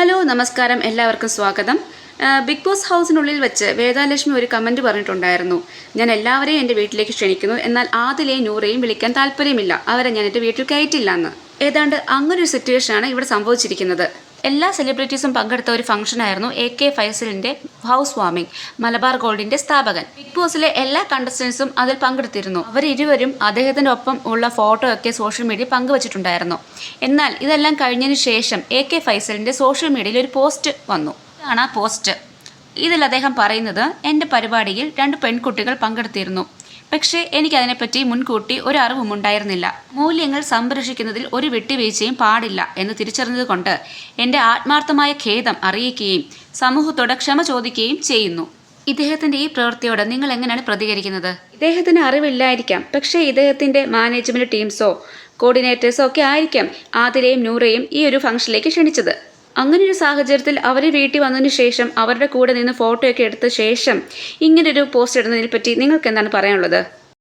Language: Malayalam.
ഹലോ നമസ്കാരം. എല്ലാവർക്കും സ്വാഗതം. ബിഗ് ബോസ് ഹൗസിനുള്ളിൽ വെച്ച് വേദാലക്ഷ്മി ഒരു കമന്റ് പറഞ്ഞിട്ടുണ്ടായിരുന്നു. ഞാൻ എല്ലാവരെയും എന്റെ വീട്ടിലേക്ക് ക്ഷണിക്കുന്നു. എന്നാൽ ആദിലെയും നൂറേയും വിളിക്കാൻ താല്പര്യമില്ല. അവരെ ഞാൻ എന്റെ വീട്ടിൽ കയറ്റില്ല എന്ന്. ഏതാണ്ട് അങ്ങനൊരു സിറ്റുവേഷനാണ് ഇവിടെ സംഭവിച്ചിരിക്കുന്നത്. എല്ലാ സെലിബ്രിറ്റീസും പങ്കെടുത്ത ഒരു ഫംഗ്ഷനായിരുന്നു എ കെ ഫൈസലിന്റെ ഹൗസ് വാമിംഗ് മലബാർ ഗോൾഡിന്റെ സ്ഥാപകൻ. ബിഗ് ബോസിലെ എല്ലാ കണ്ടസ്റ്റൻസും അതിൽ പങ്കെടുത്തിരുന്നു. അവരിരുവരും അദ്ദേഹത്തിന്റെ ഒപ്പം ഉള്ള ഫോട്ടോ ഒക്കെ സോഷ്യൽ മീഡിയ പങ്കുവച്ചിട്ടുണ്ടായിരുന്നു. എന്നാൽ ഇതെല്ലാം കഴിഞ്ഞതിന് ശേഷം എ കെ ഫൈസലിന്റെ സോഷ്യൽ മീഡിയയിൽ ഒരു പോസ്റ്റ് വന്നു. ഇതാണ് ആ പോസ്റ്റ് ഇതിൽ അദ്ദേഹം പറയുന്നത് എന്റെ പരിപാടിയിൽ രണ്ട് പെൺകുട്ടികൾ പങ്കെടുത്തിരുന്നു. പക്ഷേ എനിക്കതിനെപ്പറ്റി മുൻകൂട്ടി ഒരു അറിവും ഉണ്ടായിരുന്നില്ല മൂല്യങ്ങൾ സംരക്ഷിക്കുന്നതിൽ ഒരു വിട്ടുവീഴ്ചയും പാടില്ല എന്ന് തിരിച്ചറിഞ്ഞതുകൊണ്ട് എന്റെ ആത്മാർത്ഥമായ ഖേദം അറിയിക്കുകയും സമൂഹത്തോട് ക്ഷമ ചോദിക്കുകയും ചെയ്യുന്നു. ഇദ്ദേഹത്തിന്റെ ഈ പ്രവൃത്തിയോട് നിങ്ങൾ എങ്ങനെയാണ് പ്രതികരിക്കുന്നത്? ഇദ്ദേഹത്തിന് അറിവില്ലായിരിക്കാം. പക്ഷേ ഇദ്ദേഹത്തിന്റെ മാനേജ്മെന്റ് ടീംസോ കോർഡിനേറ്റേഴ്സോ ഒക്കെ ആയിരിക്കാം ആതിരയും നൂറയും ഈ ഒരു ഫംഗ്ഷനിലേക്ക് ക്ഷണിച്ചത്. അങ്ങനെ ഒരു സാഹചര്യത്തിൽ അവർ വീട്ടിൽ വന്നതിന് ശേഷം അവരുടെ കൂടെ നിന്ന് ഫോട്ടോയൊക്കെ എടുത്ത ശേഷം ഇങ്ങനൊരു പോസ്റ്റ് ഇടുന്നതിനെ പറ്റി നിങ്ങൾക്ക് എന്താണ് പറയാനുള്ളത്?